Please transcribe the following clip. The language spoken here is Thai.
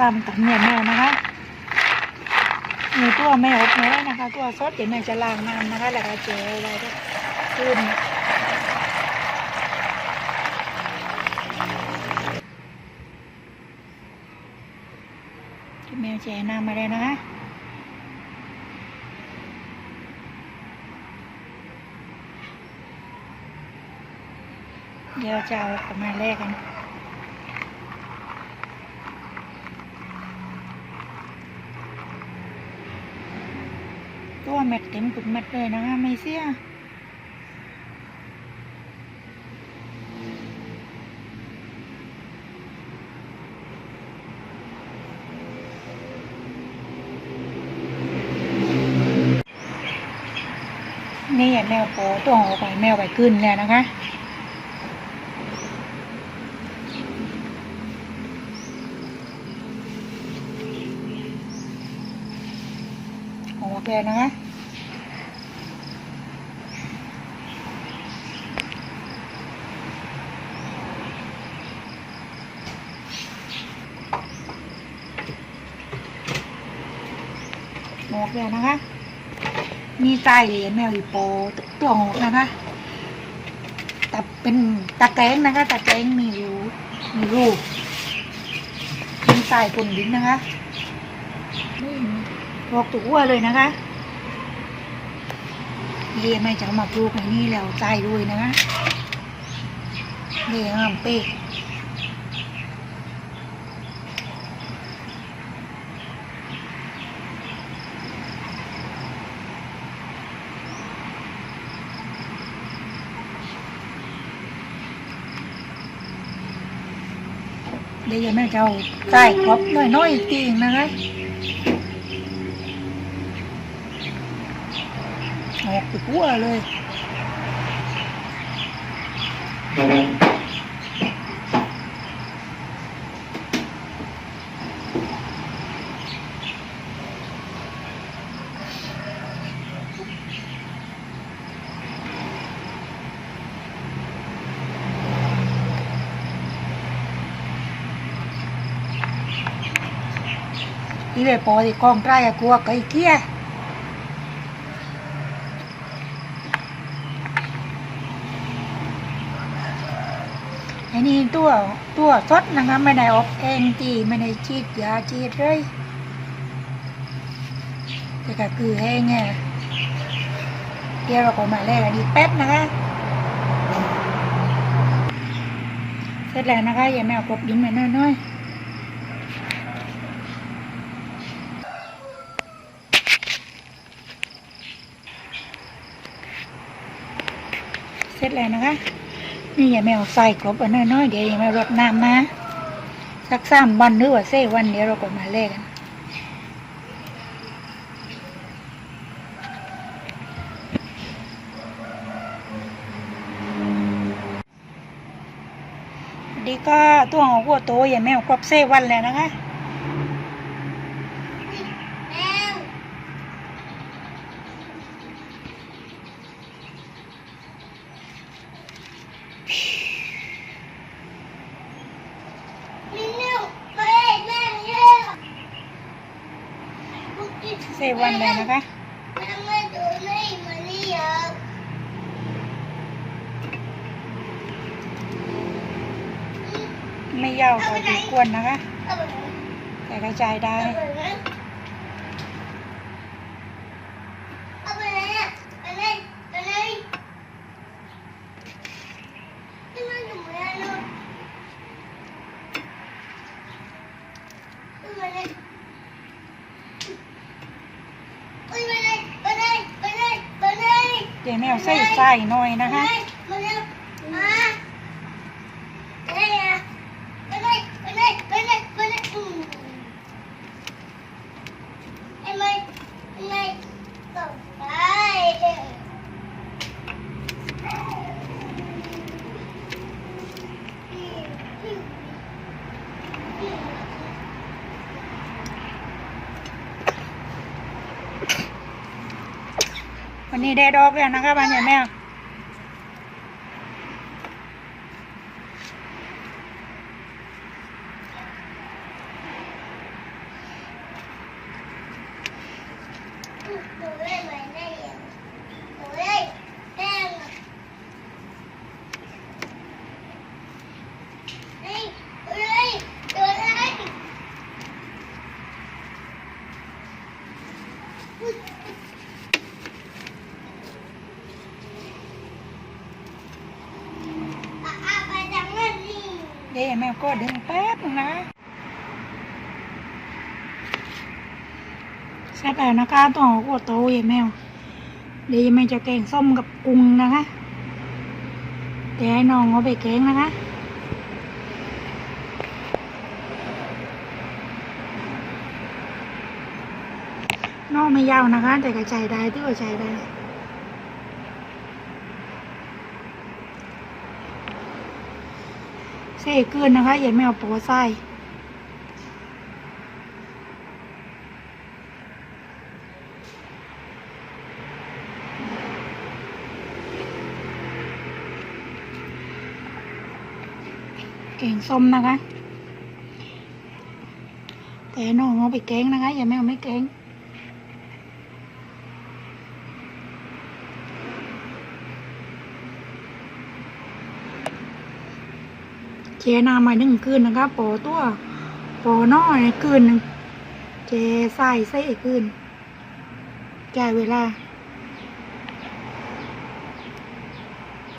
ซ้ำกับเนี่ยแม่นะคะมีตัวแม่อบแม่นะคะ ตัวซดเดี๋ยวแม่จะล้างน้ำนะคะแล้วก็เจออะไรด้วยขึ้นแม่แช่น้ำมาเลยนะคะเดี๋ยวจะเอาออกมาแลกกัน ตัวเม็ดเต็มกุดเม็ดเลยนะคะ ไม่เสียนี่แมวโปตัวออกไปแมวไปขึ้นเลยนะคะ ออกนะคะออกเลยนะคะ มีใจเหรียญแมวอีโปตัวออกนะคะแต่เป็นตะแกรงนะคะตะแกรงมีรูมีรูปมีใส่ปุ่นดินนะคะนี่ ออกตัวเลยนะคะเรียไม่จะมาปลูกในนี่แล้วใจด้วยนะคะเรียนงามเป๊กเดี๋ยวแม่จะเอาใส่ครบน้อยๆอีกทีนะคะ ออกไปทั่วเลยที่เลยพอที่กองใต้กลัวไก่เกี้ย ไอ้นี่ตัวตัวสดนะคะไม่ได้ออกเองจีไม่ได้ฉีดยาฉีดเลยแต่ก็คือแห้งไงเดี๋ยวเราก็มาแลกอันนี้แป๊บนะคะ เสร็จแล้วนะคะอย่าแมวกบดินมาน้อยๆเสร็จแล้วนะคะ นี่อย่าแมวใส่กบอันน้อยๆเดี๋ยวอย่าแมวรดน้ำนะสักสามวันหรือว่าเซวันเดี๋ยวเราก็มาแลกกันดีก็ตัวของหัวโตอย่าแมวครบเซวันแล้วนะคะ แมวมีนิ้วเฮ้ยแม่มีเยอะ เซ่วันแล้วนะคะแม่ไม่ดูนี่มานี่อะไม่ยาวพอดีควรนะคะเอาไปไหนแต่กระจายได้ เอาไปไหนเอาไปไหนอะไปไหนไปไหนที่มันอยู่ไม่ได้เลยที่มันเลยไปไหนไปไหนไปไหนไปไหน เดี๋ยวแมวใส่ใส่หน่อยนะคะ มาเร็วมาไปไหนอะไปไหนไปไหนไปไหนไปไหนอืมไอ้ไม่ไอ้ไม่ต่อไป วันนี้ได้ดอกแล้วนะคะบ้านใหญ่แม่ว ก็ เดี๋ยวแป๊บนึงนะเสร็จแล้วนะคะต้องเอาหัวโตยายแมว เดี๋ยวยายแมวจะแกงส้มกับกุ้งนะคะเดี๋ยวให้น้องเอาไปแกงนะคะน้องไม่ยาวนะคะ แต่ก็ใจายได้ที่ว่าใจได้ เซ่เกินนะคะอย่าไม่เอาโปไส้แกงส้มนะคะ แต่น้องเอาไปแกงนะคะ อย่าไม่เอาไม่แกง เจนามาหนึ่งคืนนะคะปอตัวปอน้อยคืนหนึ่งเจใส่ใส่คืนแก่เวลา